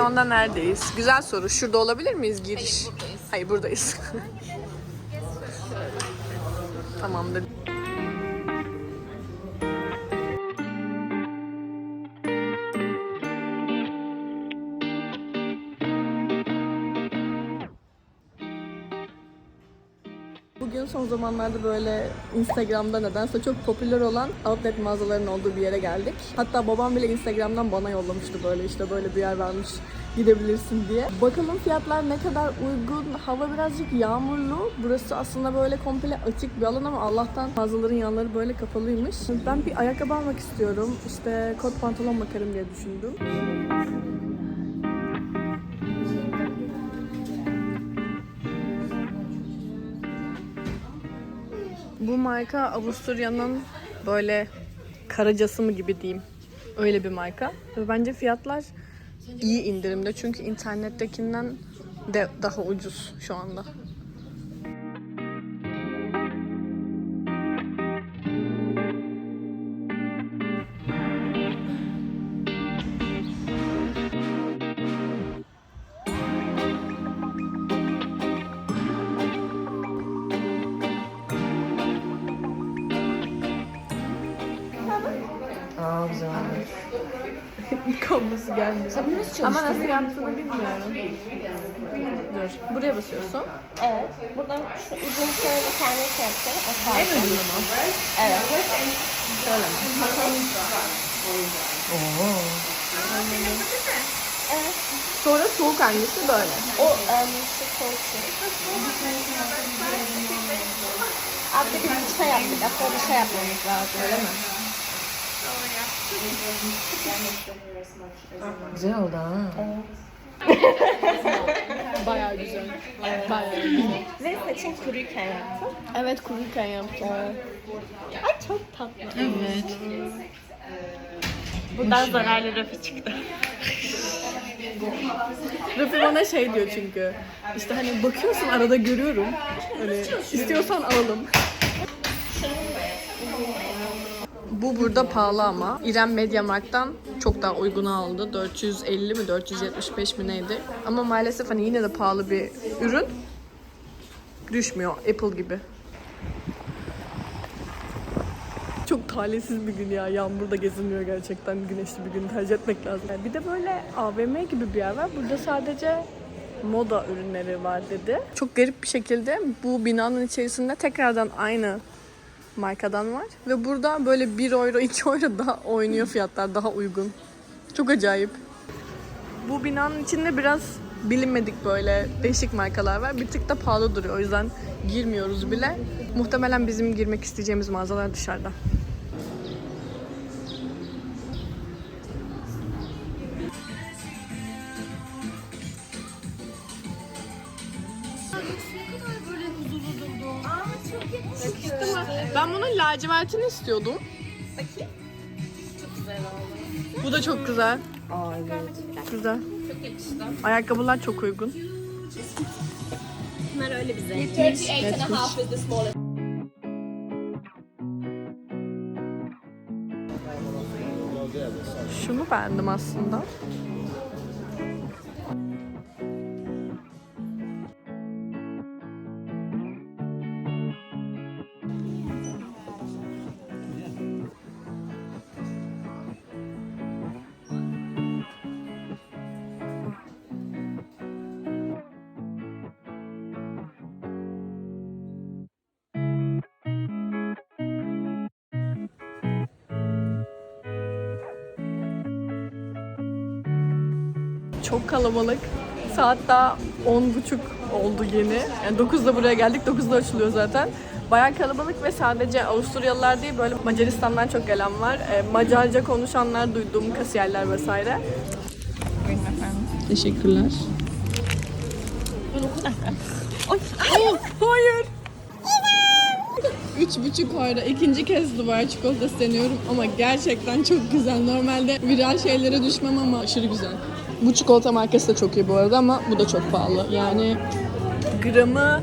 Anda neredeyiz? Güzel soru. Şurada olabilir miyiz giriş? Hayır, buradayız. Hayır buradayız. Tamamdır. Son zamanlarda böyle Instagram'da nedense çok popüler olan outlet mağazalarının olduğu bir yere geldik. Hatta babam bile Instagram'dan bana yollamıştı böyle işte böyle bir yer varmış gidebilirsin diye. Bakalım fiyatlar ne kadar uygun. Hava birazcık yağmurlu. Burası aslında böyle komple açık bir alan ama Allah'tan mağazaların yanları böyle kapalıymış. Ben bir ayakkabı almak istiyorum. İşte kot pantolon bakarım diye düşündüm. Bu marka Avusturya'nın böyle karacası mı gibi diyeyim. Öyle bir marka. Ve bence fiyatlar iyi indirimde. Çünkü internettekinden de daha ucuz şu anda. Güzel. Kablosu gelmiyor. Sen bunu nasıl Ama nasıl yaptığını bilmiyorum. Dur. Buraya basıyorsun. Evet. Buradan şu ucunu şöyle kendine şey yapacağım. O En sağ. ucunu mu? Evet. Şöyle mi? Evet. Sonra soğuk hangisi böyle. O um, şu soğuk şey. Alttaki bir şey yaptık. Aslında bir şey yapmamız lazım. Öyle mi? Güzel oldu ha. Bayağı güzel. Bayağı güzel. Ve saçın kuruyken yaptım. Evet kuruyken yaptım. Ay çok tatlı. Evet. Buradan zararlı rafı çıktı. Rıfı bana şey diyor çünkü. İşte hani bakıyorsun arada görüyorum. Hani istiyorsan alalım. Bu burada pahalı ama. İrem Mediamarkt'tan çok daha uyguna aldı. 450 mi 475 mi neydi. Ama maalesef hani yine de pahalı bir ürün. Düşmüyor Apple gibi. Çok talihsiz bir gün ya. Yağmurda gezilmiyor gerçekten. Güneşli bir gün tercih etmek lazım. Bir de böyle AVM gibi bir yer var. Burada sadece moda ürünleri var dedi. Çok garip bir şekilde bu binanın içerisinde tekrardan aynı markadan var. Ve burada böyle 1 euro 2 euro daha oynuyor fiyatlar daha uygun. Çok acayip. Bu binanın içinde biraz bilinmedik böyle değişik markalar var. Bir tık da pahalı duruyor. O yüzden girmiyoruz bile. Muhtemelen bizim girmek isteyeceğimiz mağazalar dışarıda. Lacivertini istiyordum. Bakayım. Çok güzel oldu. Bu da çok güzel. Aa evet. Güzel. Çok yakıştı. Ayakkabılar çok uygun. Bunlar öyle bize. 38 and a half is the smallest. Şunu beğendim aslında. Çok kalabalık. Saat daha 10.30 oldu yeni. Yani 9'da buraya geldik. 9'da açılıyor zaten. Bayağı kalabalık ve sadece Avusturyalılar değil böyle Macaristan'dan çok gelen var. E, Macarca konuşanlar duydum, kasiyerler vesaire. Teşekkürler. Oh, hayır. Üç buçuk euro. İkinci kez Dubai çikolatası deniyorum ama gerçekten çok güzel. Normalde viral şeylere düşmem ama aşırı güzel. Bu çikolata markası da çok iyi bu arada ama bu da çok pahalı. Yani gramı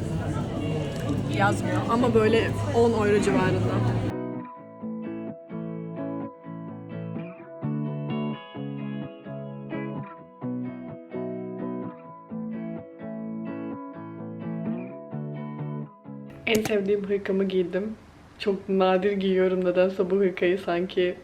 yazmıyor ama böyle 10 euro civarında. En sevdiğim hırkamı giydim. Çok nadir giyiyorum nedense bu hırkayı sanki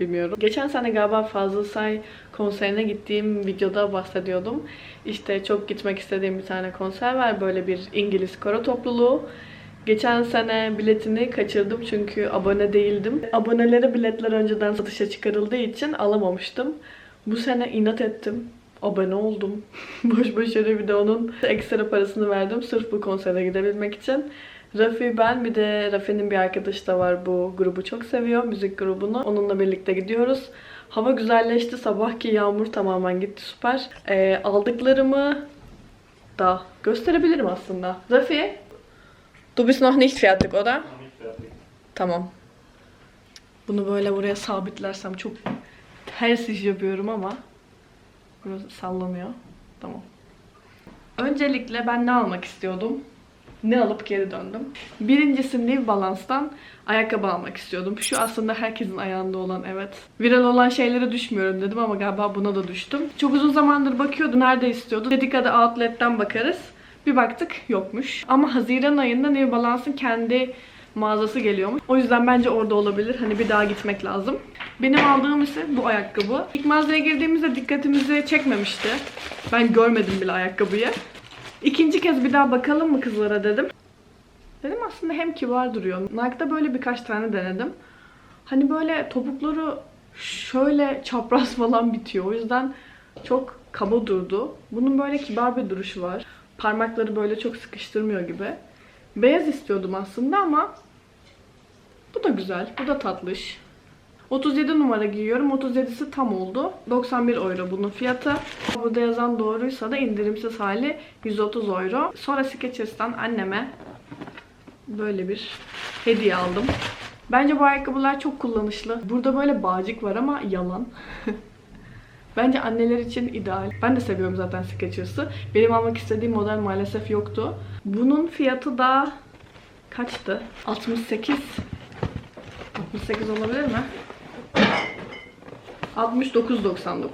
bilmiyorum. Geçen sene galiba Fazıl Say konserine gittiğim videoda bahsediyordum. İşte çok gitmek istediğim bir tane konser var. Böyle bir İngiliz koro topluluğu. Geçen sene biletini kaçırdım çünkü abone değildim. Abonelere biletler önceden satışa çıkarıldığı için alamamıştım. Bu sene inat ettim. Abone oldum. Boş boş yere bir de onun ekstra parasını verdim. Sırf bu konsere gidebilmek için. Rafi ben bir de Rafi'nin bir arkadaşı da var bu grubu çok seviyor. Müzik grubunu. Onunla birlikte gidiyoruz. Hava güzelleşti. Sabahki yağmur tamamen gitti. Süper. Ee, aldıklarımı da gösterebilirim aslında. Rafi, du bist noch nicht fertig, oder? Tamam. Bunu böyle buraya sabitlersem çok ters iş yapıyorum ama burası sallanıyor. Tamam. Öncelikle ben ne almak istiyordum? Ne alıp geri döndüm. Birincisi New Balance'dan ayakkabı almak istiyordum. Şu aslında herkesin ayağında olan evet. Viral olan şeylere düşmüyorum dedim ama galiba buna da düştüm. Çok uzun zamandır bakıyordum. Nerede istiyordu? Dedik hadi outlet'ten bakarız. Bir baktık yokmuş. Ama Haziran ayında New Balance'ın kendi mağazası geliyormuş. O yüzden bence orada olabilir. Hani bir daha gitmek lazım. Benim aldığım ise bu ayakkabı. İlk mağazaya girdiğimizde dikkatimizi çekmemişti. Ben görmedim bile ayakkabıyı. İkinci kez bir daha bakalım mı kızlara dedim. Dedim aslında hem kibar duruyor. Nike'da böyle birkaç tane denedim. Hani böyle topukları şöyle çapraz falan bitiyor. O yüzden çok kaba durdu. Bunun böyle kibar bir duruşu var. Parmakları böyle çok sıkıştırmıyor gibi. Beyaz istiyordum aslında ama bu da güzel. Bu da tatlış. 37 numara giyiyorum. 37'si tam oldu. 91 euro bunun fiyatı. Burada yazan doğruysa da indirimsiz hali 130 euro. Sonra Skechers'tan anneme böyle bir hediye aldım. Bence bu ayakkabılar çok kullanışlı. Burada böyle bağcık var ama yalan. Bence anneler için ideal. Ben de seviyorum zaten Skechers'ı. Benim almak istediğim model maalesef yoktu. Bunun fiyatı da kaçtı? 68 68 olabilir mi? 69.99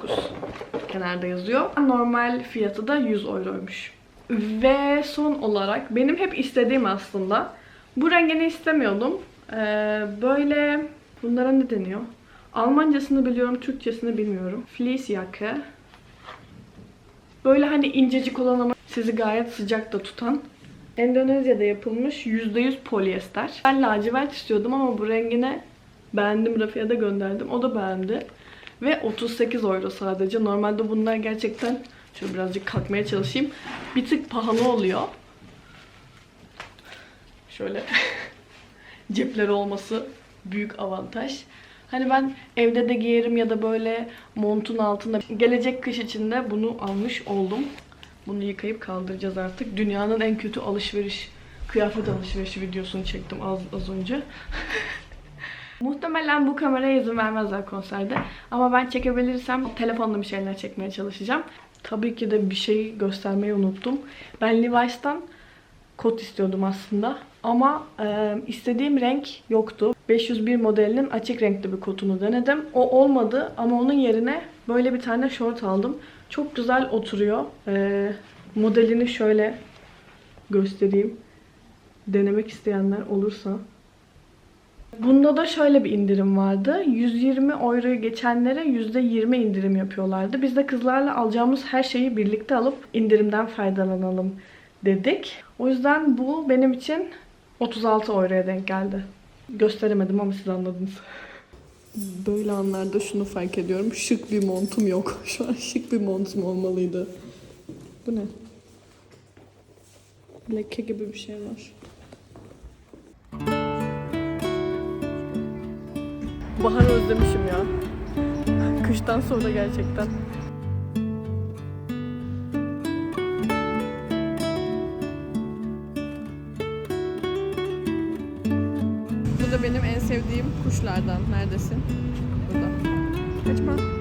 kenarda yazıyor. Normal fiyatı da 100 euroymuş. Ve son olarak benim hep istediğim aslında bu rengini istemiyordum. Ee, böyle bunlara ne deniyor? Almancasını biliyorum, Türkçesini bilmiyorum. Fleece yaka. Böyle hani incecik olan ama sizi gayet sıcakta tutan. Endonezya'da yapılmış %100 polyester. Ben lacivert istiyordum ama bu rengine beğendim. Rafia'ya da gönderdim. O da beğendi. Ve 38 euro sadece. Normalde bunlar gerçekten şöyle birazcık kalkmaya çalışayım. Bir tık pahalı oluyor. Şöyle cepleri olması büyük avantaj. Hani ben evde de giyerim ya da böyle montun altında gelecek kış içinde bunu almış oldum. Bunu yıkayıp kaldıracağız artık. Dünyanın en kötü alışveriş, kıyafet alışverişi videosunu çektim az, az önce. Muhtemelen bu kameraya izin vermezler konserde. Ama ben çekebilirsem telefonla bir şeyler çekmeye çalışacağım. Tabii ki de bir şey göstermeyi unuttum. Ben Levi's'tan kot istiyordum aslında. Ama e, istediğim renk yoktu. 501 modelinin açık renkli bir kotunu denedim. O olmadı ama onun yerine böyle bir tane şort aldım. Çok güzel oturuyor. E, modelini şöyle göstereyim. Denemek isteyenler olursa. Bunda da şöyle bir indirim vardı. 120 euroyu geçenlere %20 indirim yapıyorlardı. Biz de kızlarla alacağımız her şeyi birlikte alıp indirimden faydalanalım dedik. O yüzden bu benim için 36 euroya denk geldi. Gösteremedim ama siz anladınız. Böyle anlarda şunu fark ediyorum. Şık bir montum yok. Şu an şık bir montum olmalıydı. Bu ne? Leke gibi bir şey var. Bahar özlemişim ya. Kıştan sonra gerçekten. Bu da benim en sevdiğim kuşlardan. Neredesin? Burada. Kaçma.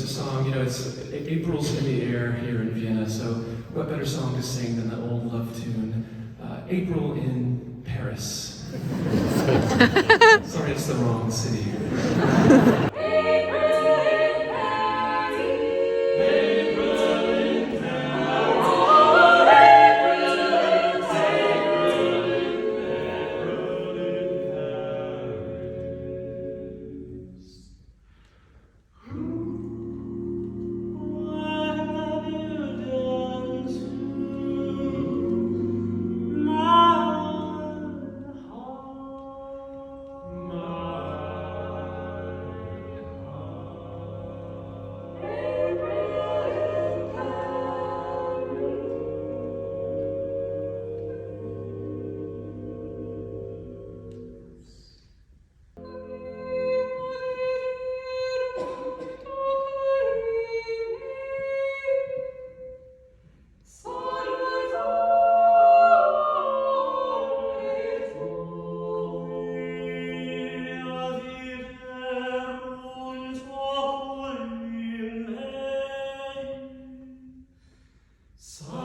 There's a song, you know, it's April's in the air here in Vienna, so what better song to sing than the old love tune, uh, April in Paris. Sorry, it's the wrong city. So